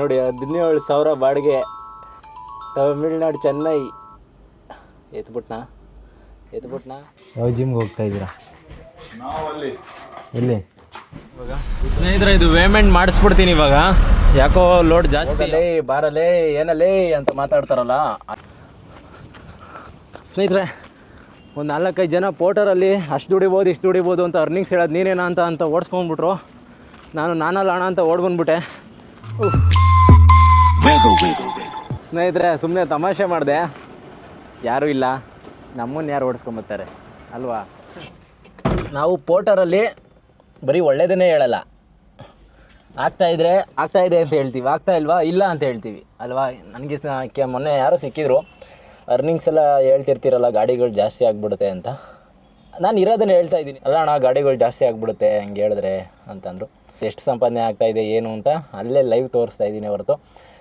ನೋಡಿ ಹದಿನೇಳು ಸಾವಿರ ಬಾಡಿಗೆ ತಮಿಳ್ನಾಡು ಚೆನ್ನೈ. ಎತ್ಬಿಟ್ನಾ? ಎತ್ಬಿಟ್ನಾ? ಯಾವ ಜಿಮ್ಗೆ ಹೋಗ್ತಾ ಇದ್ದೀರಾ? ಇಲ್ಲಿ ಸ್ನೇಹಿತರೆ ಇದು ಪೇಮೆಂಟ್ ಮಾಡಿಸ್ಬಿಡ್ತೀನಿ ಇವಾಗ. ಯಾಕೋ ಲೋಡ್ ಜಾಸ್ತಿ. ಲೇ ಬಾರಲೇ ಏನಲೇ ಅಂತ ಮಾತಾಡ್ತಾರಲ್ಲ. ಸ್ನೇಹಿತರೆ ಒಂದು ನಾಲ್ಕೈದು ಜನ ಪೋಟರಲ್ಲಿ ಅಷ್ಟು ದುಡಿಬೋದು ಇಷ್ಟು ದುಡಿಬೋದು ಅಂತ ಅರ್ನಿಂಗ್ಸ್ ಹೇಳೋದು ನೀನೇನಾ ಅಂತ ಅಂತ ಓಡಿಸ್ಕೊಂಡ್ಬಿಟ್ರು. ನಾನು ನಾನಲ್ಲ ಅಣ್ಣ ಅಂತ ಓಡ್ಬಂದ್ಬಿಟ್ಟೆ. ಸ್ನೇಹಿತರೆ ಸುಮ್ಮನೆ ತಮಾಷೆ ಮಾಡಿದೆ. ಯಾರೂ ಇಲ್ಲ. ನಮ್ಮನ್ನು ಯಾರು ಓಡಿಸ್ಕೊಂಬತ್ತಾರೆ ಅಲ್ವಾ? ನಾವು ಪೋಟರಲ್ಲಿ ಬರೀ ಒಳ್ಳೇದನ್ನೇ ಹೇಳಲ್ಲ. ಆಗ್ತಾ ಇದ್ರೆ ಆಗ್ತಾ ಇದೆ ಅಂತ ಹೇಳ್ತೀವಿ. ಆಗ್ತಾ ಇಲ್ವಾ? ಇಲ್ಲ ಅಂತ ಹೇಳ್ತೀವಿ. ಅಲ್ವಾ? ನನಗೆ ಕೆ ಮೊನ್ನೆ ಯಾರೋ ಸಿಕ್ಕಿದ್ರು. ಅರ್ನಿಂಗ್ಸ್ ಎಲ್ಲ ಹೇಳ್ತಿರ್ತೀರಲ್ಲ, ಗಾಡಿಗಳು ಜಾಸ್ತಿ ಆಗ್ಬಿಡುತ್ತೆ ಅಂತ. ನಾನು ಇರೋದನ್ನ ಹೇಳ್ತಾ ಇದ್ದೀನಿ. ಅಲ್ಲ ಅಣ್ಣ, ಗಾಡಿಗಳು ಜಾಸ್ತಿ ಆಗ್ಬಿಡುತ್ತೆ, ಹಂಗೆ ಹೇಳಿದ್ರೆ ಅಂತಂದರು. ಎಷ್ಟು ಸಂಪಾದನೆ ಆಗ್ತಾ ಇದೆ, ಏನು ಅಂತ ಅಲ್ಲೇ ಲೈವ್ ತೋರಿಸ್ತಾ ಇದ್ದೀನಿ ಹೊರತು.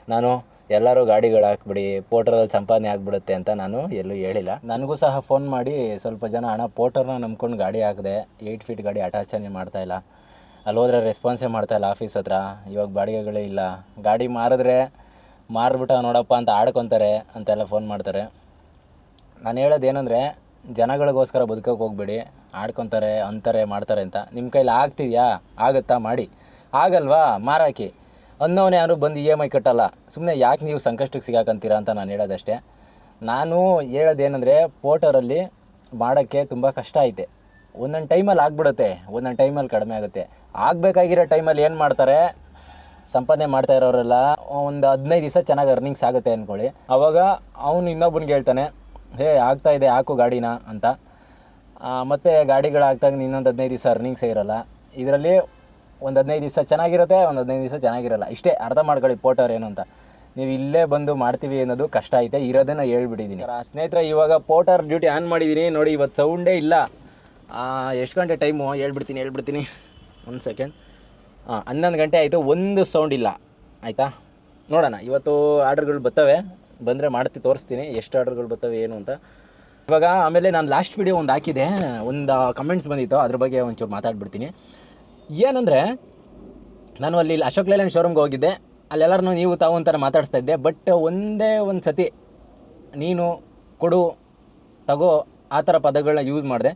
ನಾನು ಎಲ್ಲರೂ ಗಾಡಿಗಳು ಹಾಕ್ಬಿಡಿ ಪೋಟರಲ್ಲಿ ಸಂಪಾದನೆ ಆಗ್ಬಿಡುತ್ತೆ ಅಂತ ನಾನು ಎಲ್ಲೂ ಹೇಳಿಲ್ಲ. ನನಗೂ ಸಹ ಫೋನ್ ಮಾಡಿ ಸ್ವಲ್ಪ ಜನ ಹಣ ಪೋಟರ್ನ ನಂಬ್ಕೊಂಡು ಗಾಡಿ ಹಾಕಿದೆ ಏಯ್ಟ್ ಫೀಟ್ ಗಾಡಿ ಅಟಾಚನೆ ಮಾಡ್ತಾಯಿಲ್ಲ ಅಲ್ಲಿ ಹೋದ್ರೆ ರೆಸ್ಪಾನ್ಸೇ ಮಾಡ್ತಾಯಿಲ್ಲ ಆಫೀಸ್ ಹತ್ರ. ಇವಾಗ ಬಾಡಿಗೆಗಳೇ ಇಲ್ಲ. ಗಾಡಿ ಮಾರಿದ್ರೆ ಮಾರಿಬಿಟ್ಟ ನೋಡಪ್ಪ ಅಂತ ಆಡ್ಕೊತಾರೆ ಅಂತೆಲ್ಲ ಫೋನ್ ಮಾಡ್ತಾರೆ. ನಾನು ಹೇಳೋದು ಏನಂದರೆ, ಜನಗಳಿಗೋಸ್ಕರ ಬದುಕೋಕೆ ಹೋಗ್ಬೇಡಿ. ಆಡ್ಕೊತಾರೆ, ಅಂತಾರೆ, ಮಾಡ್ತಾರೆ ಅಂತ. ನಿಮ್ಮ ಕೈಲಿ ಆಗ್ತಿದೆಯಾ? ಆಗುತ್ತಾ? ಮಾಡಿ. ಆಗಲ್ವಾ? ಮಾರಾಕಿ. ಅನ್ನೋನೇ ಯಾರು ಬಂದು ಇ ಎಂ ಐ ಕಟ್ಟಲ್ಲ. ಸುಮ್ಮನೆ ಯಾಕೆ ನೀವು ಸಂಕಷ್ಟಕ್ಕೆ ಸಿಗಾಕಂತೀರಾ ಅಂತ ನಾನು ಹೇಳೋದಷ್ಟೇ. ನಾನು ಹೇಳೋದೇನೆಂದರೆ ಪೋಟರಲ್ಲಿ ಮಾಡೋಕ್ಕೆ ತುಂಬ ಕಷ್ಟ ಐತೆ. ಒಂದೊಂದು ಟೈಮಲ್ಲಿ ಆಗ್ಬಿಡುತ್ತೆ, ಒಂದೊಂದು ಟೈಮಲ್ಲಿ ಕಡಿಮೆ ಆಗುತ್ತೆ. ಆಗಬೇಕಾಗಿರೋ ಟೈಮಲ್ಲಿ ಏನು ಮಾಡ್ತಾರೆ? ಸಂಪಾದನೆ ಮಾಡ್ತಾ ಇರೋರೆಲ್ಲ ಒಂದು ಹದಿನೈದು ದಿವಸ ಚೆನ್ನಾಗಿ ಅರ್ನಿಂಗ್ಸ್ ಆಗುತ್ತೆ ಅಂದ್ಕೊಳ್ಳಿ ಅವಾಗ ಅವನು ಇನ್ನೊಬ್ಬನಿಗೆ ಹೇಳ್ತಾನೆ, ಹೇ, ಆಗ್ತಾ ಇದೆ, ಹಾಕು ಗಾಡಿನ, ಅಂತ. ಮತ್ತು ಮತ್ತೆ ಗಾಡಿಗಳು ಆಗ್ತಾಗ ಇನ್ನೊಂದು ಹದಿನೈದು ದಿವಸ ಅರ್ನಿಂಗ್ಸೇ ಇರೋಲ್ಲ. ಇದರಲ್ಲಿ ಒಂದು ಹದಿನೈದು ದಿವಸ ಚೆನ್ನಾಗಿರುತ್ತೆ, ಒಂದು ಹದಿನೈದು ದಿವಸ ಚೆನ್ನಾಗಿರಲ್ಲ. ಇಷ್ಟೇ ಅರ್ಥ ಮಾಡ್ಕೊಳ್ಳಿ ಪೋರ್ಟರ್ ಏನು ಅಂತ. ನೀವು ಇಲ್ಲೇ ಬಂದು ಮಾಡ್ತೀವಿ ಅನ್ನೋದು ಕಷ್ಟ ಐತೆ, ಇರೋದನ್ನ ಹೇಳ್ಬಿಟ್ಟಿದ್ದೀನಿ ಸ್ನೇಹಿತರೆ, ಇವಾಗ ಪೋಟರ್ ಡ್ಯೂಟಿ ಆನ್ ಮಾಡಿದ್ದೀನಿ ನೋಡಿ ಇವತ್ತು ಸೌಂಡೇ ಇಲ್ಲ. ಎಷ್ಟು ಗಂಟೆ ಟೈಮು ಹೇಳ್ಬಿಡ್ತೀನಿ ಹೇಳ್ಬಿಡ್ತೀನಿ. ಒಂದು ಸೆಕೆಂಡ್ ಹಾಂ ಹನ್ನೊಂದು ಗಂಟೆ ಆಯಿತು, ಒಂದು ಸೌಂಡ್ ಇಲ್ಲ. ಆಯಿತಾ? ನೋಡೋಣ, ಇವತ್ತು ಆರ್ಡರ್ಗಳು ಬರ್ತವೆ. ಬಂದರೆ ಮಾಡ್ತಿ, ತೋರಿಸ್ತೀನಿ ಎಷ್ಟು ಆರ್ಡ್ರ್ಗಳು ಬರ್ತವೆ, ಏನು ಅಂತ. ಇವಾಗ ಆಮೇಲೆ ನಾನು ಲಾಸ್ಟ್ ವಿಡಿಯೋ ಒಂದು ಹಾಕಿದೆ. ಒಂದು ಕಮೆಂಟ್ಸ್ ಬಂದಿತ್ತು. ಅದ್ರ ಬಗ್ಗೆ ಒಂಚೂರು ಮಾತಾಡ್ಬಿಡ್ತೀನಿ. ಏನಂದರೆ, ನಾನು ಅಲ್ಲಿ ಅಶೋಕ್ ಲೇಲ್ಯಾಂಡ್ ಶೋರೂಮ್ಗೆ ಹೋಗಿದ್ದೆ. ಅಲ್ಲೆಲ್ಲರನ್ನೂ ನೀವು, ತಾವು ಅಂತಾರೆ ಮಾತಾಡಿಸ್ತಾ ಇದ್ದೆ. ಬಟ್ ಒಂದೇ ಒಂದು ಸತಿ ನೀನು ಕೊಡು, ತಗೋ, ಆ ಥರ ಪದಗಳನ್ನ ಯೂಸ್ ಮಾಡಿದೆ.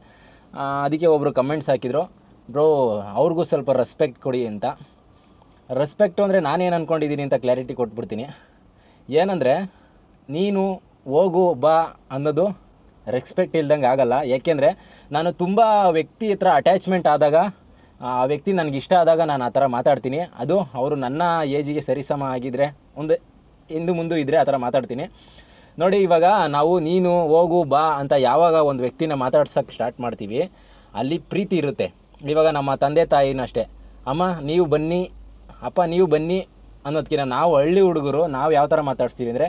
ಅದಕ್ಕೆ ಒಬ್ಬರು ಕಮೆಂಟ್ಸ್ ಹಾಕಿದರು. ಬ್ರೋ, ಅವ್ರಿಗೂ ಸ್ವಲ್ಪ ರೆಸ್ಪೆಕ್ಟ್ ಕೊಡಿ ಅಂತ. ರೆಸ್ಪೆಕ್ಟು ಅಂದರೆ ನಾನೇನು ಅಂದ್ಕೊಂಡಿದ್ದೀನಿ ಅಂತ ಕ್ಲಾರಿಟಿ ಕೊಟ್ಬಿಡ್ತೀನಿ. ಏನಂದರೆ, ನೀನು ಹೋಗು, ಬಾ ಅನ್ನೋದು ರೆಸ್ಪೆಕ್ಟ್ ಇಲ್ದಂಗೆ ಆಗಲ್ಲ. ಯಾಕೆಂದರೆ, ನಾನು ತುಂಬ ವ್ಯಕ್ತಿ ಹತ್ರ ಅಟ್ಯಾಚ್ಮೆಂಟ್ ಆದಾಗ ಆ ವ್ಯಕ್ತಿ ನನಗೆ ಇಷ್ಟ ಆದಾಗ ನಾನು ಆ ಥರ ಮಾತಾಡ್ತೀನಿ. ಅದು ಅವರು ನನ್ನ ಏಜಿಗೆ ಸರಿಸಮ ಆಗಿದ್ದರೆ ಒಂದು ಹಿಂದು ಮುಂದೆ ಇದ್ದರೆ ಆ ಥರ ಮಾತಾಡ್ತೀನಿ. ನೋಡಿ, ಇವಾಗ ನಾವು, ನೀನು ಹೋಗು, ಬಾ ಅಂತ ಯಾವಾಗ ಒಂದು ವ್ಯಕ್ತಿನ ಮಾತಾಡ್ಸೋಕ್ಕೆ ಸ್ಟಾರ್ಟ್ ಮಾಡ್ತೀವಿ, ಅಲ್ಲಿ ಪ್ರೀತಿ ಇರುತ್ತೆ. ಇವಾಗ ನಮ್ಮ ತಂದೆ ತಾಯಿನೂ ಅಷ್ಟೇ. ಅಮ್ಮ, ನೀವು ಬನ್ನಿ, ಅಪ್ಪ, ನೀವು ಬನ್ನಿ ಅನ್ನೋದಕ್ಕಿಂತ ನಾವು ಹಳ್ಳಿ ಹುಡುಗರು, ನಾವು ಯಾವ ಥರ ಮಾತಾಡ್ಸ್ತೀವಿ ಅಂದರೆ,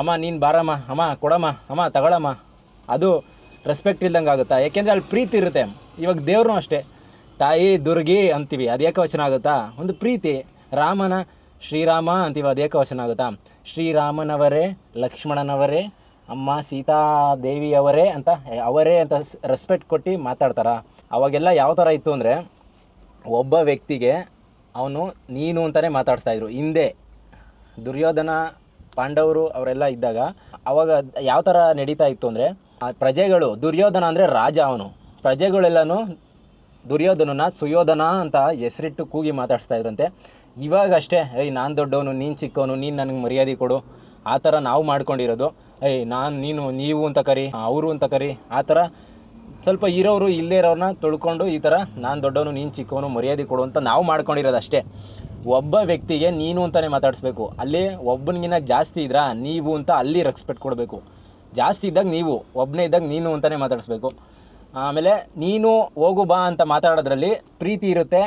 ಅಮ್ಮ, ನೀನು ಬಾರಮ್ಮ, ಅಮ್ಮ, ಕೊಡಮ್ಮ, ಅಮ್ಮ, ತಗೊಳಮ್ಮ. ಅದು ರೆಸ್ಪೆಕ್ಟ್ ಇಲ್ದಂಗೆ ಆಗುತ್ತಾ ಯಾಕೆಂದರೆ ಅಲ್ಲಿ ಪ್ರೀತಿ ಇರುತ್ತೆ. ಇವಾಗ ದೇವ್ರೂ ಅಷ್ಟೇ. ತಾಯಿ ದುರ್ಗಿ ಅಂತೀವಿ. ಅದು ಏಕವಚನ ಆಗುತ್ತಾ? ಒಂದು ಪ್ರೀತಿ. ರಾಮನ ಶ್ರೀರಾಮ ಅಂತೀವಿ, ಅದು ಏಕವಚನ ಆಗುತ್ತಾ? ಶ್ರೀರಾಮನವರೇ, ಲಕ್ಷ್ಮಣನವರೇ, ಅಮ್ಮ ಸೀತಾದೇವಿಯವರೇ ಅಂತ ಅವರೇ ಅಂತ ರೆಸ್ಪೆಕ್ಟ್ ಕೊಟ್ಟು ಮಾತಾಡ್ತಾರೆ. ಅವಾಗೆಲ್ಲ ಯಾವ ಥರ ಇತ್ತು ಅಂದರೆ, ಒಬ್ಬ ವ್ಯಕ್ತಿಗೆ ಅವನು ನೀನು ಅಂತಲೇ ಮಾತಾಡ್ತಾಯಿದ್ರು ಹಿಂದೆ ದುರ್ಯೋಧನ, ಪಾಂಡವರು ಅವರೆಲ್ಲ ಇದ್ದಾಗ ಅವಾಗ ಯಾವ ಥರ ನಡೀತಾ ಇತ್ತು ಅಂದರೆ ಪ್ರಜೆಗಳು, ದುರ್ಯೋಧನ ಅಂದರೆ ರಾಜ ಅವನು. ಪ್ರಜೆಗಳೆಲ್ಲನೂ ದುರ್ಯೋಧನನ ಸುಯೋಧನ ಅಂತ ಹೆಸರಿಟ್ಟು ಕೂಗಿ ಮಾತಾಡಿಸ್ತಾ ಇದ್ರಂತೆ. ಇವಾಗ ಅಷ್ಟೇ ಏಯ್, ನಾನು ದೊಡ್ಡವನು, ನೀನು ಚಿಕ್ಕವನು, ನೀನು ನನಗೆ ಮರ್ಯಾದೆ ಕೊಡು. ಆ ಥರ ನಾವು ಮಾಡ್ಕೊಂಡಿರೋದು. ಏಯ್, ನಾನು, ನೀನು, ನೀವು ಅಂತ ಕರಿ, ಅವರು ಅಂತ ಕರಿ. ಆ ಥರ ಸ್ವಲ್ಪ ಇರೋರು, ಇಲ್ಲದೇ ಇರೋರನ್ನ ತೊಳ್ಕೊಂಡು ಈ ಥರ ನಾನು ದೊಡ್ಡವನು, ನೀನು ಚಿಕ್ಕವನು, ಮರ್ಯಾದೆ ಕೊಡು ಅಂತ ನಾವು ಮಾಡ್ಕೊಂಡಿರೋದು ಅಷ್ಟೇ ಒಬ್ಬ ವ್ಯಕ್ತಿಗೆ ನೀನು ಅಂತಲೇ ಮಾತಾಡಿಸ್ಬೇಕು. ಅಲ್ಲಿ ಒಬ್ಬನಿಗಿನ ಜಾಸ್ತಿ ಇದ್ರಾ, ನೀವು ಅಂತ ಅಲ್ಲಿ ರೆಸ್ಪೆಕ್ಟ್ ಕೊಡಬೇಕು. ಜಾಸ್ತಿ ಇದ್ದಾಗ ನೀವು ಒಬ್ಬನೇ ಇದ್ದಾಗ ನೀನು ಅಂತಲೇ ಮಾತಾಡಿಸ್ಬೇಕು. ಆಮೇಲೆ ನೀನು ಹೋಗು ಬಾ ಅಂತ ಮಾತಾಡೋದ್ರಲ್ಲಿ ಪ್ರೀತಿ ಇರುತ್ತೆ.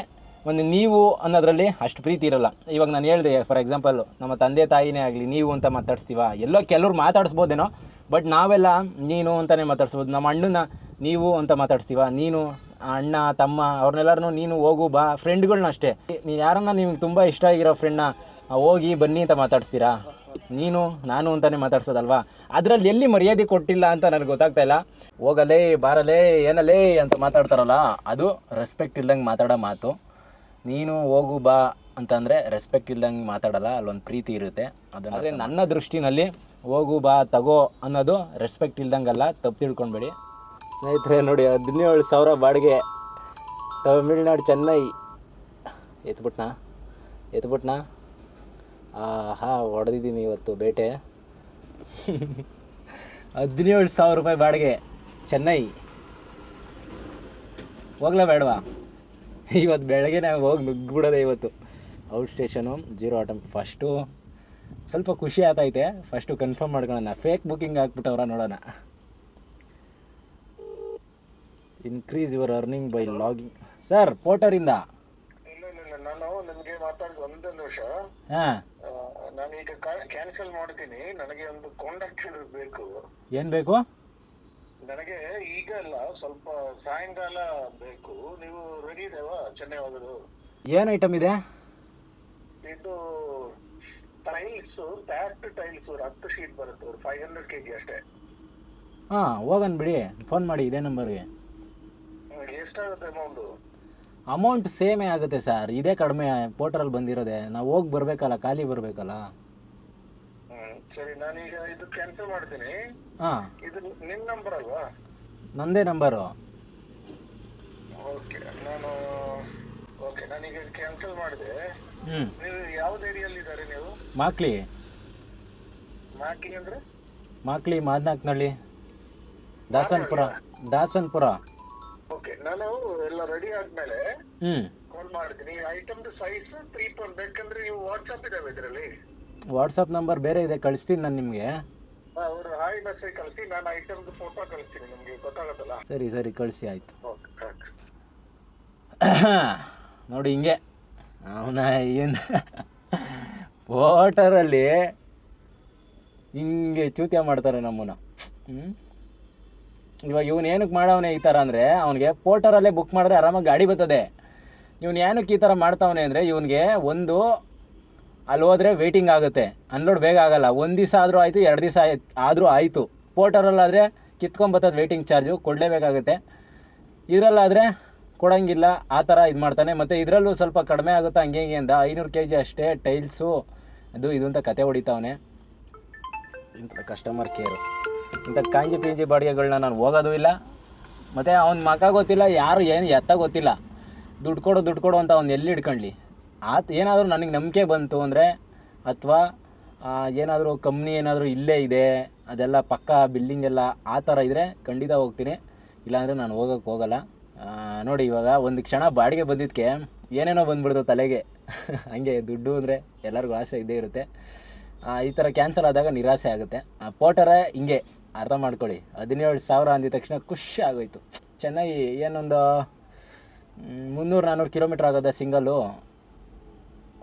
ಒಂದು ನೀವು ಅನ್ನೋದ್ರಲ್ಲಿ ಅಷ್ಟು ಪ್ರೀತಿ ಇರಲ್ಲ. ಇವಾಗ ನಾನು ಹೇಳಿದೆ ಫಾರ್ ಎಕ್ಸಾಂಪಲ್ ನಮ್ಮ ತಂದೆ ತಾಯಿನೇ ಆಗಲಿ, ನೀವು ಅಂತ ಮಾತಾಡಿಸ್ತೀವ. ಎಲ್ಲೋ ಕೆಲವ್ರು ಮಾತಾಡಿಸ್ಬೋದೇನೋ ಬಟ್ ನಾವೆಲ್ಲ ನೀನು ಅಂತಲೇ ಮಾತಾಡ್ಸ್ಬೋದು. ನಮ್ಮ ಅಣ್ಣನ ನೀವು ಅಂತ ಮಾತಾಡಿಸ್ತೀವ. ನೀನು, ಅಣ್ಣ, ತಮ್ಮ ಅವ್ರನ್ನೆಲ್ಲರೂ ನೀನು ಹೋಗು ಬಾ. ಫ್ರೆಂಡ್ಗಳನ್ನ ಅಷ್ಟೇ. ನೀನು ಯಾರನ್ನ ನಿಮ್ಗೆ ತುಂಬ ಇಷ್ಟ ಆಗಿರೋ ಫ್ರೆಂಡ್ನ ಹೋಗಿ ಬನ್ನಿ ಅಂತ ಮಾತಾಡ್ಸ್ತೀರಾ? ನೀನು ನಾನು ಅಂತಾನೆ ಮಾತಾಡ್ಸೋದಲ್ವಾ? ಅದರಲ್ಲಿ ಎಲ್ಲಿ ಮರ್ಯಾದೆ ಕೊಟ್ಟಿಲ್ಲ ಅಂತ ನನಗೆ ಗೊತ್ತಾಗ್ತಾ ಇಲ್ಲ. ಹೋಗಲೇ ಬಾರಲೇ ಏನಲೇ ಅಂತ ಮಾತಾಡ್ತಾರಲ್ಲ ಅದು ರೆಸ್ಪೆಕ್ಟ್ ಇಲ್ದಂಗೆ ಮಾತಾಡೋ ಮಾತು. ನೀನು ಹೋಗು ಬಾ ಅಂತಂದರೆ ರೆಸ್ಪೆಕ್ಟ್ ಇಲ್ದಂಗೆ ಮಾತಾಡಲ್ಲ ಅಲ್ಲೊಂದು ಪ್ರೀತಿ ಇರುತ್ತೆ. ಅದನ್ನೇ ನನ್ನ ದೃಷ್ಟಿನಲ್ಲಿ ಹೋಗು ಬಾ ತಗೋ ಅನ್ನೋದು ರೆಸ್ಪೆಕ್ಟ್ ಇಲ್ದಂಗಲ್ಲ ತಪ್ಪು ತಿಳ್ಕೊಬೇಡಿ ಸ್ನೇಹಿತರೆ ನೋಡಿ ಹದಿನೇಳು ಸಾವಿರ ಬಾಡಿಗೆ ತಮಿಳ್ನಾಡು ಚೆನ್ನೈ. ಎತ್ಬಿಟ್ನಾ? ಎತ್ಬಿಟ್ನಾ? ಹಾ ಹೊಡೆದಿದ್ದೀನಿ ಇವತ್ತು ಬೇಟೆ. ಹದಿನೇಳು ಸಾವಿರ ರೂಪಾಯಿ ಬಾಡಿಗೆ ಚೆನ್ನೈ. ಹೋಗ್ಲಾ ಬೇಡವಾ? ಇವತ್ತು ಬೆಳಗ್ಗೆ ನಾವು ಹೋಗಿ ನುಗ್ಗಿಬಿಡೋದೆ ಇವತ್ತು. Out station zero atom first. ಸ್ವಲ್ಪ ಖುಷಿ ಆತೈತೆ ಫಸ್ಟು ಕನ್ಫರ್ಮ್ ಮಾಡ್ಕೊಳ್ಳೋಣ. ಫೇಕ್ ಬುಕ್ಕಿಂಗ್ ಹಾಕ್ಬಿಟ್ಟವ್ರ ನೋಡೋಣ. Increase your earning by logging sir ಪೋಟರಿಂದ ಹಾಂ. ನಾನೀಗ ಕ್ಯಾನ್ಸಲ್ ಮಾಡ್ತೀನಿ. ನನಗೆ ಒಂದು ಕಾಂಟ್ಯಾಕ್ಟ್ ಬೇಕು. ಏನ್ ಬೇಕು? ನನಗೆ ಈಗ ಅಲ್ಲ ಸ್ವಲ್ಪ ಸಾಯಂಕಾಲ ಬೇಕು. ನೀವು ರೆಡಿ ಇದೇವಾ? ಚೆನ್ನೈ ಹೋಗೋದು? ಏನು ಐಟಮ್ ಇದೆ? ಇದು ಟೈಲ್ಸ್ ಪ್ಯಾಕ್ಡ್ ಟೈಲ್ಸ್ ಹತ್ತು ಶೀಟ್ ಬರುತ್ತೆ. ಫೈವ್ ಹಂಡ್ರೆಡ್ ಕೆ ಜಿ ಅಷ್ಟೇ. ಹಾಂ ಹೋಗನ್ ಬಿಡಿ. ಫೋನ್ ಮಾಡಿ ಇದೇ ನಂಬರ್ಗೆ ಎಷ್ಟಾಗುತ್ತೆ ಅಮೌಂಟು ಅಮೌಂಟ್ ಸೇಮೇ ಆಗುತ್ತೆ ಸರ್ ಇದೇ ಕಡಿಮೆ ಪೋರ್ಟಲ್ ಬಂದಿರೋದೆ. ನಾವು ಹೋಗಿ ಬರಬೇಕಲ್ಲ ಖಾಲಿ ಬರಬೇಕಲ್ಲ? ಹ್ಮ್ ಸರಿ ನಾನೀಗ ಇದು ಕ್ಯಾನ್ಸಲ್ ಮಾಡ್ತೀನಿ. ಹಾಂ. ಇದು ನಿಮ್ ನಂಬರ್ ಅಲ್ವಾ? ನಂದೇ ನಂಬರು ಓಕೆ ನಾನು ಓಕೆ ನಾನೀಗ ಕ್ಯಾನ್ಸಲ್ ಮಾಡಿದೆ. ಹ್ಞೂ ನೀವು ಯಾವ್ದು ಏರಿಯಲ್ಲಿ ಇದ್ದಾರೆ ನೀವು? ಮಾಕ್ಲಿ. ಮಾಕ್ಲಿ ಅಂದ್ರೆ? ಮಾಕ್ಲಿ ಮಾದನಾಕ್ನಳ್ಳಿ. ದಾಸನ್ಪುರ. ದಾಸನ್ಪುರ. ಓಕೆ ನಾನು ಎಲ್ಲ ರೆಡಿ ಆದ್ಮೇಲೆ ಹ್ಞೂ ಕಾಲ್ ಮಾಡ್ತೀನಿ. ಐಟಮ್ದು ಸೈಜ್ ತ್ರೀ ಪಾಯಿಂಟ್ ಬೇಕಂದ್ರೆ ನೀವು ವಾಟ್ಸಪ್ ಇದಾವೆ ಇದರಲ್ಲಿ. ವಾಟ್ಸಪ್ ನಂಬರ್ ಬೇರೆ ಇದೆ ಕಳಿಸ್ತೀನಿ ನಾನು ನಿಮಗೆ. ಅವರು ಹಾಯ್ ಮೆಸೇಜ್ ಕಳಿಸಿ ನಾನು ಐಟಮ್ದು ಫೋಟೋ ಕಳಿಸ್ತೀನಿ ನಿಮಗೆ ಗೊತ್ತಾಗುತ್ತಲ್ಲ? ಸರಿ ಸರಿ ಕಳಿಸಿ ಆಯಿತು. ಓಕೆ ಓಕೆ ನೋಡಿ ಹಿಂಗೆ. ಅವನ ಏನು ವಾಟರಲ್ಲಿ ಹಿಂಗೆ ಚೂತ್ಯ ಮಾಡ್ತಾರೆ ನಮ್ಮನ್ನ. ಹ್ಞೂ ಇವಾಗ ಇವನು ಏನಕ್ಕೆ ಮಾಡವನೇ ಈ ಥರ ಅಂದರೆ, ಅವನಿಗೆ ಪೋರ್ಟರಲ್ಲೇ ಬುಕ್ ಮಾಡಿದ್ರೆ ಆರಾಮಾಗಿ ಗಾಡಿ ಬರ್ತದೆ. ಇವನು ಏನಕ್ಕೆ ಈ ಥರ ಮಾಡ್ತಾವನೆ ಅಂದರೆ, ಇವನಿಗೆ ಒಂದು, ಅಲ್ಲಿ ಹೋದರೆ ವೆಯ್ಟಿಂಗ್ ಆಗುತ್ತೆ. ಅನ್ಲೋಡ್ ಬೇಗ ಆಗಲ್ಲ. ಒಂದು ದಿವಸ ಆದರೂ ಆಯಿತು, ಎರಡು ದಿವಸ ಆಯ್ತು ಆದರೂ ಆಯಿತು. ಪೋರ್ಟರಲ್ಲಾದರೆ ಕಿತ್ಕೊಂಬತ್ತದ ವೆಯ್ಟಿಂಗ್ ಚಾರ್ಜು ಕೊಡಲೇಬೇಕಾಗುತ್ತೆ. ಇದರಲ್ಲಾದರೆ ಕೊಡೋಂಗಿಲ್ಲ. ಆ ಥರ ಇದು ಮಾಡ್ತಾನೆ. ಮತ್ತು ಇದರಲ್ಲೂ ಸ್ವಲ್ಪ ಕಡಿಮೆ ಆಗುತ್ತೆ ಹಂಗೆ ಹಿಂಗೆ ಅಂತ ಐನೂರು ಕೆ ಜಿ ಅಷ್ಟೇ ಟೈಲ್ಸು ಅದು ಇದು ಅಂತ ಕತೆ ಹೊಡಿತಾವನೆ. ಇಂಥ ಕಸ್ಟಮರ್ ಕೇರು ಇಂಥ ಕಾಂಜಿ ಪಿಂಜಿ ಬಾಡಿಗೆಗಳನ್ನ ನಾನು ಹೋಗೋದು ಇಲ್ಲ. ಮತ್ತು ಅವ್ನ ಮಕ ಗೊತ್ತಿಲ್ಲ, ಯಾರು ಏನು ಎತ್ತ ಗೊತ್ತಿಲ್ಲ. ದುಡ್ಡು ಕೊಡು ದುಡ್ಡು ಕೊಡು ಅಂತ ಅವ್ನು ಎಲ್ಲಿ ಹಿಡ್ಕೊಳ್ಳಿ ಆತ ಏನಾದರೂ ನನಗೆ ನಂಬಿಕೆ ಬಂತು ಅಂದರೆ ಅಥವಾ ಏನಾದರೂ ಕಂಪ್ನಿ ಏನಾದರೂ ಇಲ್ಲೇ ಇದೆ, ಅದೆಲ್ಲ ಪಕ್ಕ ಬಿಲ್ಡಿಂಗ್ ಎಲ್ಲ ಆ ಥರ ಇದ್ದರೆ ಖಂಡಿತ ಹೋಗ್ತೀನಿ. ಇಲ್ಲಾಂದರೆ ನಾನು ಹೋಗೋಕ್ಕೆ ಹೋಗಲ್ಲ. ನೋಡಿ ಇವಾಗ ಒಂದು ಕ್ಷಣ ಬಾಡಿಗೆ ಬಂದಿದ್ದಕ್ಕೆ ಏನೇನೋ ಬಂದ್ಬಿಡ್ತು ತಲೆಗೆ. ಹಂಗೆ ದುಡ್ಡು ಅಂದರೆ ಎಲ್ಲರಿಗೂ ಆಸೆ ಇದ್ದೇ ಇರುತ್ತೆ. ಈ ಥರ ಕ್ಯಾನ್ಸಲ್ ಆದಾಗ ನಿರಾಸೆ ಆಗುತ್ತೆ. ಪೋಟರ ಹಿಂಗೆ. ಅರ್ಥ ಮಾಡ್ಕೊಳ್ಳಿ. ಹದಿನೇಳು ಸಾವಿರ ಅಂದಿದ ತಕ್ಷಣ ಖುಷಿ ಆಗೋಯ್ತು. ಚೆನ್ನಾಗಿ ಏನೊಂದು ಮುನ್ನೂರು ನಾನ್ನೂರು ಕಿಲೋಮೀಟ್ರ್ ಆಗೋದ ಸಿಂಗಲ್ಲು.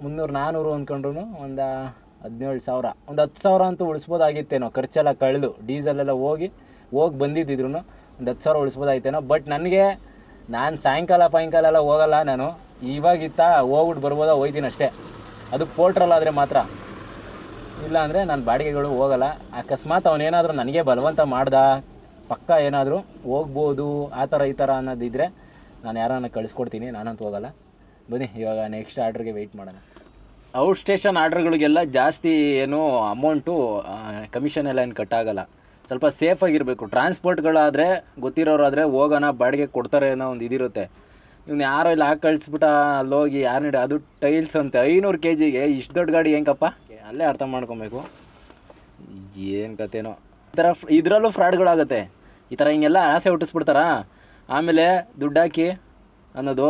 ಮುನ್ನೂರು ನಾನ್ನೂರು ಅಂದ್ಕೊಂಡ್ರು ಒಂದು ಹದಿನೇಳು ಸಾವಿರ. ಒಂದು ಹತ್ತು ಸಾವಿರ ಅಂತೂ ಉಳಿಸ್ಬೋದಾಗಿತ್ತೇನೋ, ಖರ್ಚೆಲ್ಲ ಕಳೆದು ಡೀಸೆಲೆಲ್ಲ ಹೋಗಿ ಹೋಗಿ ಬಂದಿದ್ದಿದ್ರು ಒಂದು ಹತ್ತು ಸಾವಿರ ಉಳಿಸ್ಬೋದಾಗಿತ್ತೇನೋ. ಬಟ್ ನನಗೆ, ನಾನು ಸಾಯಂಕಾಲ ಪಾಯಂಕಾಲ ಎಲ್ಲ ಹೋಗಲ್ಲ ನಾನು. ಇವಾಗಿತ್ತ ಹೋಗ್ಬಿಟ್ಟು ಬರ್ಬೋದಾ ಹೋಯ್ತೀನಿ ಅಷ್ಟೇ. ಅದು ಪೋರ್ಟ್ರಲ್ಲಾದರೆ ಮಾತ್ರ. ಇಲ್ಲ ಅಂದರೆ ನಾನು ಬಾಡಿಗೆಗಳು ಹೋಗಲ್ಲ. ಅಕಸ್ಮಾತ್ ಅವನೇನಾದರೂ ನನಗೆ ಬಲವಂತ ಮಾಡ್ದ? ಪಕ್ಕ ಏನಾದರೂ ಹೋಗ್ಬೋದು, ಆ ಥರ ಈ ಥರ ಅನ್ನೋದಿದ್ದರೆ ನಾನು ಯಾರನ್ನ ಕಳಿಸ್ಕೊಡ್ತೀನಿ, ನಾನಂತೂ ಹೋಗಲ್ಲ. ಬನ್ನಿ, ಇವಾಗ ನೆಕ್ಸ್ಟ್ ಆರ್ಡ್ರಿಗೆ ವೆಯ್ಟ್ ಮಾಡೋಣ. ಔಟ್ ಸ್ಟೇಷನ್ ಆರ್ಡ್ರ್ಗಳಿಗೆಲ್ಲ ಜಾಸ್ತಿ ಏನು ಅಮೌಂಟು ಕಮಿಷನ್ ಎಲ್ಲ ಏನು ಕಟ್ಟಾಗಲ್ಲ ಸ್ವಲ್ಪ ಸೇಫಾಗಿರಬೇಕು ಟ್ರಾನ್ಸ್ಪೋರ್ಟ್ಗಳಾದರೆ ಗೊತ್ತಿರೋರಾದರೆ ಹೋಗೋಣ, ಬಾಡಿಗೆ ಕೊಡ್ತಾರೆ ಅನ್ನೋ ಒಂದು ಇದಿರುತ್ತೆ. ಇವ್ನು ಯಾರೋ ಇಲ್ಲಿ ಹಾಕಿ ಕಳಿಸ್ಬಿಟ್ಟ ಅಲ್ಲಿ ಹೋಗಿ ಯಾರು ನೀಡಿ ಅದು ಟೈಲ್ಸ್ ಅಂತೆ. ಐನೂರು ಕೆ ಜಿಗೆ ಇಷ್ಟು ದೊಡ್ಡ ಗಾಡಿ ಹೆಂಗಪ್ಪ? ಅಲ್ಲೇ ಅರ್ಥ ಮಾಡ್ಕೊಬೇಕು. ಏನು ಕತೆನೋ. ಈ ಥರ ಇದರಲ್ಲೂ ಫ್ರಾಡ್ಗಳಾಗುತ್ತೆ. ಈ ಥರ ಹಿಂಗೆಲ್ಲ ಆಸೆ ಹುಟ್ಟಿಸ್ಬಿಡ್ತಾರ? ಆಮೇಲೆ ದುಡ್ಡು ಹಾಕಿ ಅನ್ನೋದು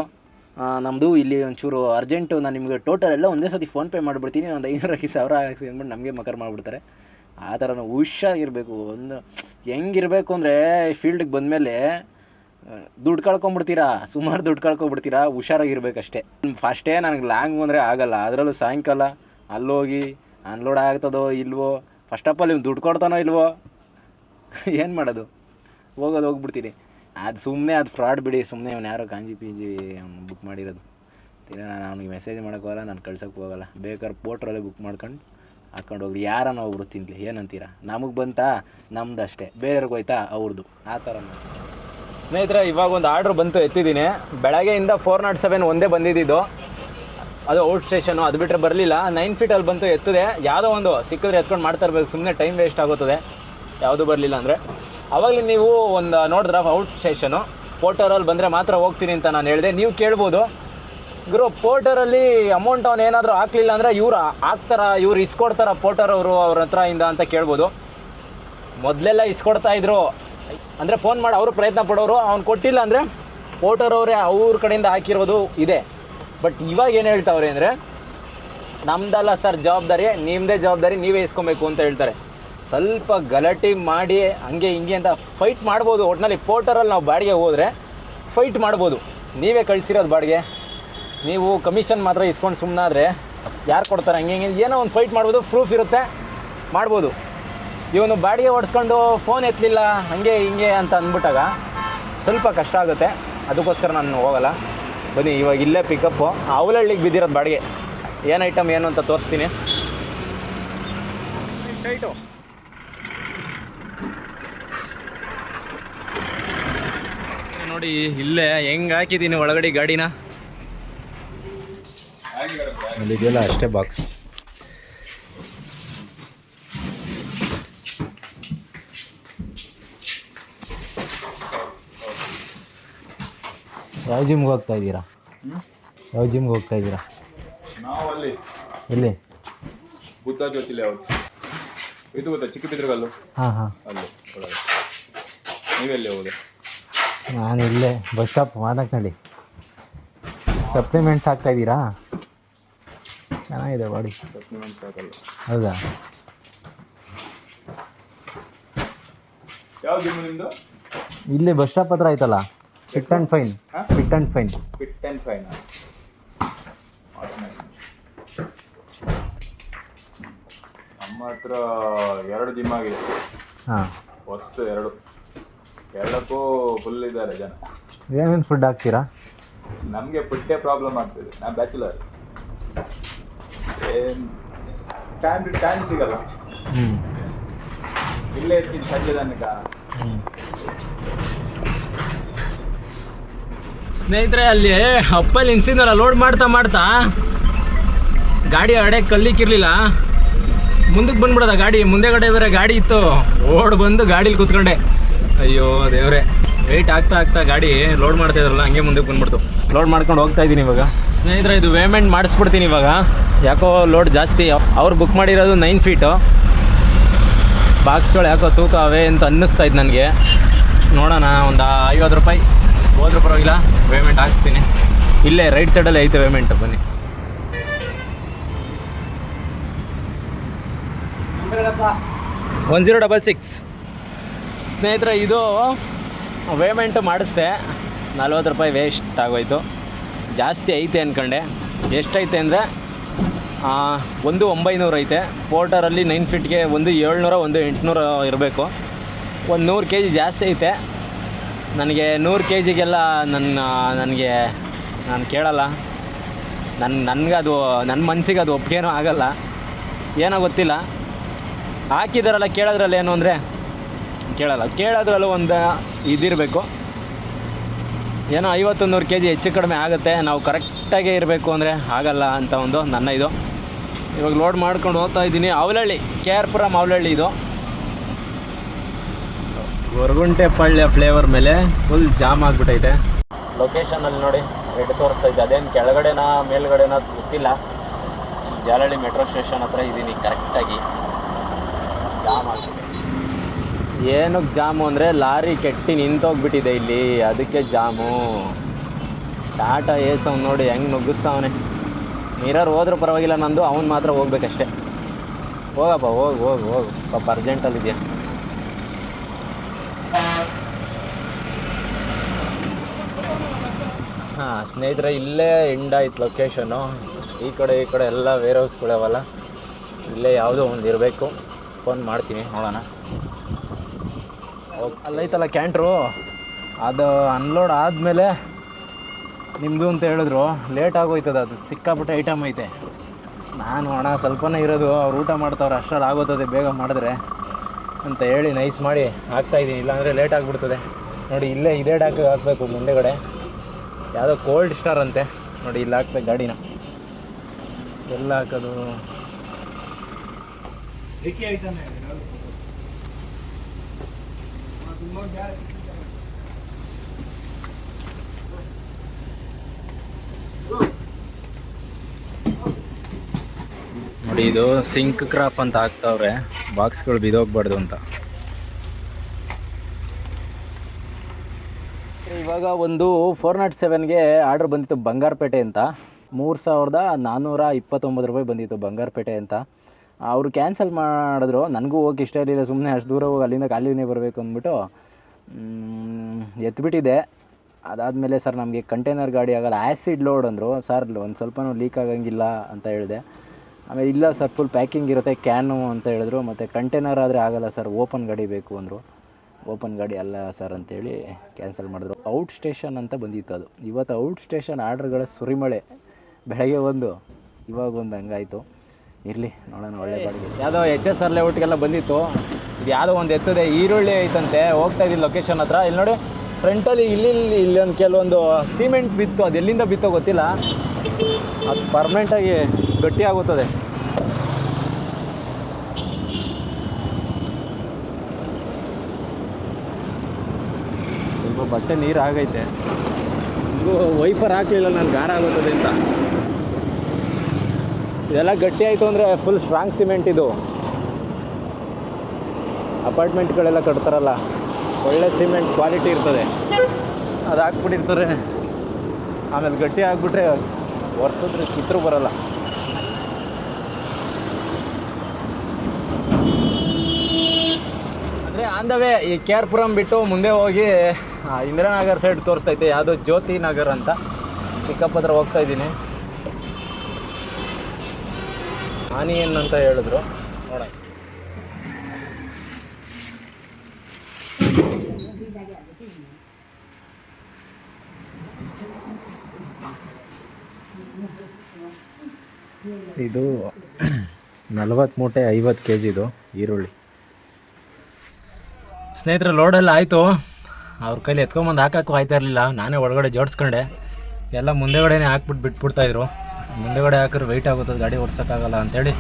ನಮ್ಮದು ಇಲ್ಲಿ ಒಂಚೂರು ಅರ್ಜೆಂಟು ನಾನು ನಿಮಗೆ ಟೋಟಲ್ ಎಲ್ಲ ಒಂದೇ ಸತಿ ಫೋನ್ಪೇ ಮಾಡಿಬಿಡ್ತೀನಿ, ಒಂದು ಐನೂರಕ್ಕೆ ಸಾವಿರ ಹಾಕ್ಸಿ ಅಂದ್ಬಿಟ್ಟು ನಮಗೆ ಮಕರ್ ಮಾಡಿಬಿಡ್ತಾರೆ. ಆ ಥರ ನಾವು ಒಂದು ಹೆಂಗಿರಬೇಕು ಅಂದರೆ ಫೀಲ್ಡಿಗೆ ಬಂದಮೇಲೆ ದುಡ್ಡು ಕಳ್ಕೊಂಬಿಡ್ತೀರಾ? ಸುಮಾರು ದುಡ್ಡು ಕಳ್ಕೊಂಬಿಡ್ತೀರಾ? ಹುಷಾರಾಗಿರ್ಬೇಕಷ್ಟೇ. ಫಸ್ಟೇ ನನಗೆ ಲಾಂಗ್ ಅಂದರೆ ಆಗಲ್ಲ, ಅದರಲ್ಲೂ ಸಾಯಂಕಾಲ ಅಲ್ಲೋಗಿ ಅನ್ಲೋಡ್ ಆಗ್ತದೋ ಇಲ್ವೋ? ಫಸ್ಟ್ ಆಫ್ ಆಲ್ ಇವ್ನು ದುಡ್ಡು ಕೊಡ್ತಾನೋ ಇಲ್ವೋ? ಏನು ಮಾಡೋದು? ಹೋಗೋದು ಹೋಗ್ಬಿಡ್ತೀನಿ. ಅದು ಸುಮ್ಮನೆ ಅದು ಫ್ರಾಡ್ ಬಿಡಿ ಸುಮ್ಮನೆ ಅವ್ನು ಯಾರೋ ಗಾಂಜಿ ಪಿಜಿ ಅವ್ನು ಬುಕ್ ಮಾಡಿರೋದು. ತಿನ್ನ ನಾನು ಅವ್ನಿಗೆ ಮೆಸೇಜ್ ಮಾಡೋಕ್ಕೆ ಹೋಗಲ್ಲ, ನಾನು ಕಳ್ಸೋಕ್ಕೆ ಹೋಗಲ್ಲ. ಬೇಕಾದ್ರೆ ಪೋಟ್ರಲ್ಲೇ ಬುಕ್ ಮಾಡ್ಕೊಂಡು ಹಾಕೊಂಡು ಹೋಗ್ಲಿ. ಯಾರನ್ನ ಒಬ್ರು ತಿನ್ಲಿ, ಏನಂತೀರಾ? ನಮಗೆ ಬಂತಾ? ನಮ್ದು ಅಷ್ಟೇ. ಬೇರೆಯವ್ರಿಗೆ ಹೋಯ್ತಾ? ಅವ್ರದ್ದು ಆ ಥರ ಸ್ನೇಹಿತರೆ, ಇವಾಗ ಒಂದು ಆರ್ಡ್ರ್ ಬಂತು ಎತ್ತಿದ್ದೀನಿ. ಬೆಳಗ್ಗೆಯಿಂದ ಫೋರ್ ನಾಟ್ ಸೆವೆನ್ ಒಂದೇ ಬಂದಿದ್ದು. ಅದು ಔಟ್ ಸ್ಟೇಷನು ಅದು ಬಿಟ್ಟರೆ ಬರಲಿಲ್ಲ. ನೈನ್ ಫೀಟಲ್ಲಿ ಬಂತು, ಎತ್ತದೆ. ಯಾವುದೋ ಒಂದು ಸಿಕ್ಕಿದ್ರೆ ಎತ್ಕೊಂಡು ಮಾಡ್ತಾ ಇರಬೇಕು. ಸುಮ್ಮನೆ ಟೈಮ್ ವೇಸ್ಟ್ ಆಗುತ್ತದೆ ಯಾವುದು ಬರಲಿಲ್ಲ ಅಂದರೆ. ಅವಾಗಲೇ ನೀವು ಒಂದು ನೋಡಿದ್ರೆ ಔಟ್ ಸ್ಟೇಷನು ಪೋರ್ಟರಲ್ಲಿ ಬಂದರೆ ಮಾತ್ರ ಹೋಗ್ತೀನಿ ಅಂತ ನಾನು ಹೇಳಿದೆ. ನೀವು ಕೇಳ್ಬೋದು. ಗುರು ಪೋರ್ಟರಲ್ಲಿ ಅಮೌಂಟ್ ಅವ್ನು ಏನಾದರೂ ಹಾಕ್ಲಿಲ್ಲ ಅಂದರೆ ಇವ್ರು ಹಾಕ್ತಾರ, ಇವ್ರು ಇಸ್ಕೊಡ್ತಾರ ಪೋರ್ಟರ್ ಅವರು ಅವ್ರ ಹತ್ರ ಇಂದ ಅಂತ ಕೇಳ್ಬೋದು. ಮೊದಲೆಲ್ಲ ಇಸ್ಕೊಡ್ತಾ ಇದ್ರು. ಅಂದರೆ ಫೋನ್ ಮಾಡಿ, ಅವರು ಪ್ರಯತ್ನ ಪಡೋರು. ಅವ್ನು ಕೊಟ್ಟಿಲ್ಲ ಅಂದರೆ ಪೋರ್ಟರ್ ಅವರೇ ಅವ್ರ ಕಡೆಯಿಂದ ಹಾಕಿರೋದು ಇದೆ. ಬಟ್ ಇವಾಗ ಏನು ಹೇಳ್ತಾವ್ರೆ ಅಂದರೆ, ನಮ್ದಲ್ಲ ಸರ್ ಜವಾಬ್ದಾರಿ ನಿಮ್ಮದೇ ಜವಾಬ್ದಾರಿ, ನೀವೇ ಇಸ್ಕೊಬೇಕು ಅಂತ ಹೇಳ್ತಾರೆ. ಸ್ವಲ್ಪ ಗಲಾಟೆ ಮಾಡಿ, ಹಂಗೆ ಹಿಂಗೆ ಅಂತ ಫೈಟ್ ಮಾಡ್ಬೋದು. ಒಟ್ನಲ್ಲಿ ಪೋರ್ಟರಲ್ಲಿ ನಾವು ಬಾಡಿಗೆ ಹೋದರೆ ಫೈಟ್ ಮಾಡ್ಬೋದು. ನೀವೇ ಕಳಿಸಿರೋದು ಬಾಡಿಗೆ ನೀವು ಕಮಿಷನ್ ಮಾತ್ರ ಇಸ್ಕೊಂಡು ಸುಮ್ಮನಾದರೆ ಯಾರು ಕೊಡ್ತಾರೆ? ಹಂಗೆ ಹಿಂಗೆ ಏನೋ ಒಂದು ಫೈಟ್ ಮಾಡ್ಬೋದು ಪ್ರೂಫ್ ಇರುತ್ತೆ, ಮಾಡ್ಬೋದು. ಇವನು ಬಾಡಿಗೆ ಓಡಿಸ್ಕೊಂಡು ಫೋನ್ ಎತ್ತಲಿಲ್ಲ ಹಂಗೆ ಹಿಂಗೆ ಅಂತ ಅಂದ್ಬಿಟ್ಟಾಗ ಸ್ವಲ್ಪ ಕಷ್ಟ ಆಗುತ್ತೆ. ಅದಕ್ಕೋಸ್ಕರ ನಾನು ಹೋಗಲ್ಲ. ಬನ್ನಿ ಇವಾಗ ಇಲ್ಲೇ ಪಿಕಪ್ಪು ಅವಲಹಳ್ಳಿಗೆ ಬಿದ್ದಿರೋದು ಬಾಡಿಗೆ. ಏನು ಐಟಮ್ ಏನು ಅಂತ ತೋರಿಸ್ತೀನಿ. ನೋಡಿ ಇಲ್ಲೇ ಹೆಂಗೆ ಹಾಕಿದ್ದೀನಿ ಒಳಗಡೆ ಗಾಡಿನ? ಅಷ್ಟೇ ಬಾಕ್ಸ್ ಯಾವ ಜಿಮ್ಗೆ ಹೋಗ್ತಾ ಇದ್ದೀರಾ? ಯಾವ ಜಿಮ್ಗೆ ಹೋಗ್ತಾ ಇದ್ದೀರಾ? ನಾವು ಅಲ್ಲಿ ಎಲ್ಲಿ? ಬುದ್ಧ ಜ್ಯೋತಿಲಿ ಅವ್ರು ಇದು ಗೊತ್ತಾ? ಚಿಕ್ಕ ಬಿದ್ರಗಲ್ಲು ಹಾಂ ಹಾಂ. ಅಲ್ಲಿ ಒಳಗೆ ನೀವೆಲ್ಲಿ ಹೋದೆ ನಾನು ಇಲ್ಲೇ ಬಸ್ ಸ್ಟಾಪ್ ಮಾತಾಡ್ಕೊಳ್ಳಿ ಸಪ್ಲಿಮೆಂಟ್ಸ್ ಹಾಕ್ತಾ ಇದ್ದೀರಾ? ಚೆನ್ನಾಗಿದೆ ಬಾಡಿ ಸಪ್ಲಿಮೆಂಟ್ಸ್ ಹಾಕಲ್ಲ. ಹೌದಾ? ಯಾವ ಜಿಮ್ ನಿಮ್ಮದು ಇಲ್ಲಿ ಬಸ್ ಸ್ಟಾಪ್ ಹತ್ರ ಆಯ್ತಲ್ಲ? Fit and fine? Fit and fine fit and fine ನಮ್ಮ ಹತ್ರ ಎರಡು ಜಿಮ್ ಆಗಿದೆ. ಹಾಂ. ಎರಡು. ಎರಡಕ್ಕೂ ಫುಲ್ ಇದ್ದಾರೆ ಜನ. ಏನೇನು ಫುಡ್ ಹಾಕ್ತೀರಾ? ನಮಗೆ ಫುಡ್ಡೇ ಪ್ರಾಬ್ಲಮ್ ಆಗ್ತಿದೆ. ನಾ ಬ್ಯಾಚುಲರ್ ಏನು? ಟೈಮ್ ಟು ಟೈಮ್ ಸಿಗಲ್ಲ. ಹ್ಞೂ ಇಲ್ಲೇ ಇರ್ತೀನಿ ಸಂಜೆ ತನಕ. ಸ್ನೇಹಿತರೆ ಅಲ್ಲಿ ಅಪ್ಪಲ್ಲಿ ಇನ್ಸಿಂದಲ್ಲ ಲೋಡ್ ಮಾಡ್ತಾ ಮಾಡ್ತಾ ಗಾಡಿ ಅಡೆ ಕಲ್ಲಿಕ್ಕಿರ್ಲಿಲ್ಲ. ಮುಂದಕ್ಕೆ ಬಂದ್ಬಿಡೋದ ಗಾಡಿ ಮುಂದೆಗಡೆ ಬೇರೆ ಗಾಡಿ ಇತ್ತು. ಓಡ್ ಬಂದು ಗಾಡೀಲಿ ಕೂತ್ಕೊಂಡೆ. ಅಯ್ಯೋ ದೇವ್ರೆ ವೆಯ್ಟ್ ಆಗ್ತಾ ಆಗ್ತಾ ಗಾಡಿ ಲೋಡ್ ಮಾಡ್ತಾ ಇದ್ರಲ್ಲ ಹಂಗೆ ಮುಂದಕ್ಕೆ ಬಂದ್ಬಿಡ್ತು. ಲೋಡ್ ಮಾಡ್ಕೊಂಡು ಹೋಗ್ತಾ ಇದ್ದೀನಿ ಇವಾಗ. ಸ್ನೇಹಿತರೆ ಇದು ಪೇಮೆಂಟ್ ಮಾಡಿಸ್ಬಿಡ್ತೀನಿ ಇವಾಗ. ಯಾಕೋ ಲೋಡ್ ಜಾಸ್ತಿ. ಅವ್ರು ಬುಕ್ ಮಾಡಿರೋದು ನೈನ್ ಫೀಟು ಬಾಕ್ಸ್ಗಳು ಯಾಕೋ ತೂಕ ಅವೇ ಅಂತ ಅನ್ನಿಸ್ತಾ ಇತ್ತು ನನಗೆ. ನೋಡೋಣ ಒಂದು ಐವತ್ತು ರೂಪಾಯಿ. ಹೋದ್ರೂ ಪರವಾಗಿಲ್ಲ ಪೇಮೆಂಟ್ ಹಾಕ್ಸ್ತೀನಿ. ಇಲ್ಲೇ ರೈಟ್ ಸೈಡಲ್ಲಿ ಐತೆ ಪೇಮೆಂಟ್ ಬನ್ನಿ. ಒನ್ ಜೀರೋ ಡಬಲ್ ಸಿಕ್ಸ್ ಸ್ನೇಹಿತರೆ, ಇದು ಪೇಮೆಂಟ್ ಮಾಡಿಸ್ದೆ. ನಲ್ವತ್ತು ರೂಪಾಯಿ ವೇಸ್ಟ್ ಆಗೋಯ್ತು. ಜಾಸ್ತಿ ಐತೆ ಅಂದ್ಕೊಂಡೆ ಎಷ್ಟೈತೆ ಅಂದರೆ ಒಂದು ಒಂಬೈನೂರು ಐತೆ. ಪೋರ್ಟರಲ್ಲಿ ನೈನ್ ಫಿಟ್ಗೆ ಒಂದು ಏಳ್ನೂರ, ಒಂದು ಎಂಟುನೂರ ಇರಬೇಕು. ಒಂದು ನೂರು ಕೆ ಜಿ ಜಾಸ್ತಿ ಐತೆ. ನನಗೆ ನೂರು ಕೆ ಜಿಗೆಲ್ಲ ನನ್ನ, ನನಗೆ ನಾನು ಕೇಳಲ್ಲ. ನನ್ನ ಅದು ನನ್ನ ಮನಸ್ಸಿಗೆ ಅದು ಒಪ್ಪಿಗೆನೂ ಆಗಲ್ಲ. ಏನೋ ಗೊತ್ತಿಲ್ಲ. ಹಾಕಿದಾರಲ್ಲ ಕೇಳೋದ್ರಲ್ಲಿ ಏನು ಅಂದರೆ, ಕೇಳಲ್ಲ. ಕೇಳೋದ್ರಲ್ಲೂ ಒಂದು ಇದಿರಬೇಕು. ಏನೋ ಐವತ್ತು ನೂರು ಕೆ ಜಿ ಹೆಚ್ಚು ಕಡಿಮೆ ಆಗುತ್ತೆ. ನಾವು ಕರೆಕ್ಟಾಗೇ ಇರಬೇಕು ಅಂದರೆ ಆಗಲ್ಲ ಅಂತ ಒಂದು ನನ್ನ ಇದು. ಇವಾಗ ಲೋಡ್ ಮಾಡ್ಕೊಂಡು ಹೋಗ್ತಾ ಇದ್ದೀನಿ. ಅವಲಳ್ಳಿ, ಕೆ ಆರ್ ಪುರಂ ಅವಲಳ್ಳಿ ಇದು. ಗೊರಗುಂಟೆ ಪಳ್ಳೆ ಫ್ಲೇವರ್ ಮೇಲೆ ಫುಲ್ ಜಾಮ್ ಆಗಿಬಿಟ್ಟೈತೆ ಲೊಕೇಶನಲ್ಲಿ ನೋಡಿ ರೆಡ್ ತೋರಿಸ್ತಾ ಇದೆ. ಅದೇನು ಕೆಳಗಡೆನ, ಮೇಲ್ಗಡೆನ ಗೊತ್ತಿಲ್ಲ. ಜಾಲಹಳ್ಳಿ ಮೆಟ್ರೋ ಸ್ಟೇಷನ್ ಹತ್ರ ಇದ್ದೀನಿ ಕರೆಕ್ಟಾಗಿ ಜಾಮ್ ಆಗಿದೆ ಏನಕ್ಕೆ ಜಾಮು ಅಂದರೆ ಲಾರಿ ಕೆಟ್ಟಿ ನಿಂತೋಗ್ಬಿಟ್ಟಿದೆ ಇಲ್ಲಿ. ಅದಕ್ಕೆ ಜಾಮು ಟಾಟಾ ಏಸ್ ಅವ್ನು ನೋಡಿ ಹೆಂಗೆ ನುಗ್ಗಿಸ್ತಾವನೆ. ಮಿರರ್ ಹೋದ್ರೂ ಪರವಾಗಿಲ್ಲ ನಂದು, ಅವ್ನು ಮಾತ್ರ ಹೋಗ್ಬೇಕಷ್ಟೆ. ಹೋಗಪ್ಪ, ಹೋಗಿ ಹೋಗಿ, ಹೋಗು. ಪಾಪ ಅರ್ಜೆಂಟಲ್ಲಿದೆಯಾ ಹಾಂ, ಸ್ನೇಹಿತರೆ, ಇಲ್ಲೇ ಎಂಡ್ ಆಯ್ತು ಲೊಕೇಶನು ಈ ಕಡೆ ಈ ಕಡೆ ಎಲ್ಲ ವೇರ್ ಹೌಸ್ಗಳವಲ್ಲ ಇಲ್ಲೇ ಯಾವುದೋ ಒಂದು ಇರಬೇಕು. ಫೋನ್ ಮಾಡ್ತೀನಿ, ನೋಡೋಣ. ಓಕೆ. ಅಲ್ಲೈತಲ್ಲ ಕ್ಯಾಂಟ್ರು ಅದು ಅನ್ಲೋಡ್ ಆದಮೇಲೆ ನಿಮ್ಮದು ಅಂತ ಹೇಳಿದ್ರು. ಲೇಟ್ ಆಗೋಯ್ತದ, ಅದು ಸಿಕ್ಕಾಪಟ್ಟೆ ಐಟಮ್ ಐತೆ. ನಾನು ಹಣ ಸ್ವಲ್ಪನೇ ಇರೋದು. ಅವ್ರು ಊಟ ಮಾಡ್ತಾವ್ರೆ, ಅಷ್ಟರಲ್ಲಿ ಆಗೋತದೆ, ಬೇಗ ಮಾಡಿದ್ರೆ ಅಂತ ಹೇಳಿ ನೈಸ್ ಮಾಡಿ ಹಾಕ್ತಾಯಿದ್ದೀನಿ ಇಲ್ಲಾಂದರೆ ಲೇಟ್ ಆಗಿಬಿಡ್ತದೆ. ನೋಡಿ, ಇಲ್ಲೇ ಇದೇ ಡಾಕ್ ಹಾಕಬೇಕು, ಮುಂದೆಗಡೆ. ಯಾವುದೋ ಕೋಲ್ಡ್ ಸ್ಟಾರ್ ಅಂತೆ. ನೋಡಿ ಇಲ್ಲಿ ಹಾಕ್ಬೇಕು ಗಾಡಿನ. ಎಲ್ಲ ಹಾಕೋದು? ನೋಡಿ ಇದು ಸಿಂಕ್ ಕ್ರಾಪ್ ಅಂತ ಹಾಕ್ತಾವ್ರೆ. ಬಾಕ್ಸ್ಗಳು ಬಿದೋಗ್ಬಾರ್ದು ಅಂತ. ಇವಾಗ ಒಂದು ಫೋರ್ ನಾಟ್ ಸೆವೆನ್ಗೆ ಆರ್ಡ್ರ್ ಬಂದಿತ್ತು ಬಂಗಾರಪೇಟೆ ಅಂತ. ಮೂರು ಸಾವಿರದ ನಾನ್ನೂರ ಇಪ್ಪತ್ತೊಂಬತ್ತು ರೂಪಾಯಿ ಬಂದಿತ್ತು ಬಂಗಾರಪೇಟೆ ಅಂತ. ಅವರು ಕ್ಯಾನ್ಸಲ್ ಮಾಡಿದ್ರು. ನನಗೂ ಹೋಗಿ ಇಷ್ಟ ಇರಲಿಲ್ಲ. ಸುಮ್ಮನೆ ಅಷ್ಟು ದೂರ ಹೋಗಿ ಅಲ್ಲಿಂದ ಖಾಲಿನೇ ಬರಬೇಕು ಅಂದ್ಬಿಟ್ಟು ಎತ್ಬಿಟ್ಟಿದೆ ಅದಾದಮೇಲೆ ಸರ್ ನಮಗೆ ಕಂಟೈನರ್ ಗಾಡಿ ಆಗಲ್ಲ. ಆ್ಯಸಿಡ್ ಲೋಡ್ ಅಂದರು. ಸರ್, ಒಂದು ಸ್ವಲ್ಪನೂ ಲೀಕ್ ಆಗಂಗಿಲ್ಲ ಅಂತ ಹೇಳಿದೆ. ಆಮೇಲೆ ಇಲ್ಲ ಸರ್, ಫುಲ್ ಪ್ಯಾಕಿಂಗ್ ಇರುತ್ತೆ, ಕ್ಯಾನು ಅಂತ ಹೇಳಿದ್ರು. ಮತ್ತು ಕಂಟೈನರ್ ಆದರೆ ಆಗಲ್ಲ ಸರ್, ಓಪನ್ ಗಾಡಿ ಬೇಕು ಅಂದರು. ಓಪನ್ ಗಾಡಿ ಅಲ್ಲ ಸರ್ ಅಂತೇಳಿ ಕ್ಯಾನ್ಸಲ್ ಮಾಡಿದ್ರು. ಔಟ್ ಸ್ಟೇಷನ್ ಅಂತ ಬಂದಿತ್ತು ಅದು. ಇವತ್ತು ಔಟ್ ಸ್ಟೇಷನ್ ಆರ್ಡ್ರ್ಗಳ ಸುರಿಮಳೆ. ಬೆಳಗ್ಗೆ ಒಂದು, ಇವಾಗ ಒಂದು ಹಂಗಾಯಿತು. ಇರಲಿ, ನೋಡೋಣ ಒಳ್ಳೆ ಬಾಡಿಗೆ ಯಾವುದೋ ಎಚ್ ಎಸ್ ಆರ್ ಲೇಔಟ್ಗೆಲ್ಲ ಬಂದಿತ್ತು. ಇದು ಯಾವುದೋ ಒಂದು ಎತ್ತದೆ, ಈರುಳ್ಳಿ ಐತಂತೆ. ಹೋಗ್ತಾ ಇದ್ದೀನಿ ಲೊಕೇಶನ್ ಹತ್ರ. ಇಲ್ಲಿ ನೋಡಿ, ಫ್ರಂಟಲ್ಲಿ ಇಲ್ಲಿ ಇಲ್ಲಿ ಒಂದು ಕೆಲವೊಂದು ಸಿಮೆಂಟ್ ಬಿತ್ತು. ಅದು ಎಲ್ಲಿಂದ ಬಿತ್ತೋ ಗೊತ್ತಿಲ್ಲ. ಅದು ಪರ್ಮನೆಂಟಾಗಿ ಗಟ್ಟಿ ಬಟ್ಟೆ ನೀರು ಆಗೈತೆ. ವೈಫರ್ ಹಾಕಲಿಲ್ಲ, ನಾನು ಗಾರ ಆಗುತ್ತದೆ ಅಂತ. ಇದೆಲ್ಲ ಗಟ್ಟಿ ಆಯಿತು ಅಂದರೆ ಫುಲ್ ಸ್ಟ್ರಾಂಗ್ ಸಿಮೆಂಟ್ ಇದು. ಅಪಾರ್ಟ್ಮೆಂಟ್ಗಳೆಲ್ಲ ಕಟ್ತಾರಲ್ಲ, ಒಳ್ಳೆ ಸಿಮೆಂಟ್ ಕ್ವಾಲಿಟಿ ಇರ್ತದೆ. ಅದು ಹಾಕ್ಬಿಟ್ಟಿರ್ತಾರೆ. ಆಮೇಲೆ ಗಟ್ಟಿ ಆಗಿಬಿಟ್ರೆ ಒರೆಸಿದ್ರೆ ಚಿತ್ರ ಬರಲ್ಲ. ಅಂದರೆ ಆನ್ ದ ವೇ ಈ ಕೆ ಆರ್ ಪುರಂ ಬಿಟ್ಟು ಮುಂದೆ ಹೋಗಿ ಇಂದಿರಾನಗರ್ ಸೈಡ್ ತೋರಿಸ್ತೈತೆ, ಯಾವುದೋ ಜ್ಯೋತಿ ನಗರ್ ಅಂತ. ಪಿಕಪ್ ಹತ್ರ ಹೋಗ್ತಾ ಇದ್ದೀನಿ. ಆನಿಯನ್ ಅಂತ ಹೇಳಿದ್ರು. ನೋಡ ಇದು ನಲ್ವತ್ತು ಮೂಟೆ ಐವತ್ತು ಕೆ ಜಿದು ಈರುಳ್ಳಿ. ಸ್ನೇಹಿತರೆ ಲೋಡೆಲ್ಲ ಆಯಿತು. ಅವ್ರ ಕೈಲಿ ಎತ್ಕೊಂಬಂದು ಹಾಕೋಕ್ಕೂ ಆಯ್ತಾ ಇರಲಿಲ್ಲ. ನಾನೇ ಒಳಗಡೆ ಜೋಡಿಸ್ಕೊಂಡೆ. ಎಲ್ಲ ಮುಂದೆಗಡೆನೇ ಹಾಕ್ಬಿಟ್ಟು ಬಿಟ್ಬಿಡ್ತಾಯಿದ್ರು ಮುಂದೆಗಡೆ ಹಾಕಿದ್ರೆ ವೆಯ್ಟ್ ಆಗುತ್ತದೆ, ಗಾಡಿ ಓಡಿಸೋಕ್ಕಾಗಲ್ಲ ಅಂತೇಳಿ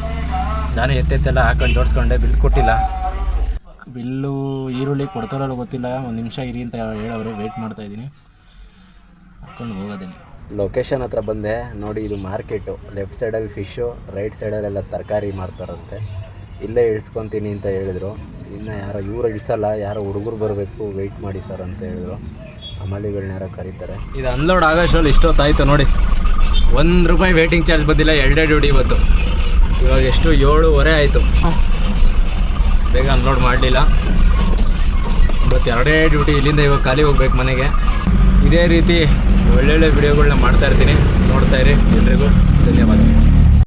ನಾನು ಎತ್ತೆತ್ತೆಲ್ಲ ಹಾಕೊಂಡು ಜೋಡಿಸ್ಕೊಂಡೆ. ಬಿಲ್ ಕೊಟ್ಟಿಲ್ಲ. ಬಿಲ್ಲು ಈರುಳ್ಳಿ ಕೊಡ್ತಾರಲ್ಲ ಗೊತ್ತಿಲ್ಲ. ಒಂದು ನಿಮಿಷ ಇರಿ ಅಂತ ಹೇಳವ್ರೆ ವೆಯ್ಟ್ ಮಾಡ್ತಾಯಿದ್ದೀನಿ ಹಾಕ್ಕೊಂಡು ಹೋಗೋದೇನೆ. ಲೊಕೇಶನ್ ಹತ್ರ ಬಂದೆ. ನೋಡಿ ಇದು ಮಾರ್ಕೆಟು ಲೆಫ್ಟ್ ಸೈಡಲ್ಲಿ ಫಿಶ್ಶು ರೈಟ್ ಸೈಡಲ್ಲೆಲ್ಲ ತರಕಾರಿ ಮಾರ್ತಾರಂತೆ. ಇಲ್ಲೇ ಇಳಿಸ್ಕೊತೀನಿ ಅಂತ ಹೇಳಿದರು. ಇನ್ನು ಯಾರೋ ಇವರು ಇಳಿಸಲ್ಲ, ಯಾರೋ ಹುಡುಗರು ಬರಬೇಕು ವೆಯ್ಟ್ ಮಾಡಿ ಸರ್ ಅಂತ ಹೇಳಿದ್ರು. ಅಮಲಿಗಳನ್ನ ಯಾರೋ ಕರೀತಾರೆ. ಇದು ಅನ್ಲೋಡ್ ಆಗೋಷ್ಟರಲ್ಲಿ ಇಷ್ಟೊತ್ತಾಯಿತು ನೋಡಿ. ಒಂದು ರೂಪಾಯಿ ವೇಟಿಂಗ್ ಚಾರ್ಜ್ ಬಂದಿಲ್ಲ, ಎರಡೇ ಡ್ಯೂಟಿ ಇವತ್ತು. ಇವಾಗ ಎಷ್ಟು? ಏಳುವರೆ ಆಯಿತು. ಬೇಗ ಅನ್ಲೋಡ್ ಮಾಡಲಿಲ್ಲ. ಇವತ್ತು ಎರಡೇ ಡ್ಯೂಟಿ ಇಲ್ಲಿಂದ ಇವಾಗ ಖಾಲಿ ಹೋಗ್ಬೇಕು ಮನೆಗೆ. ಇದೇ ರೀತಿ ಒಳ್ಳೊಳ್ಳೆ ವಿಡಿಯೋಗಳನ್ನ ಮಾಡ್ತಾಯಿರ್ತೀನಿ ನೋಡ್ತಾ ಇರಿ ಎಲ್ರಿಗೂ. ಧನ್ಯವಾದ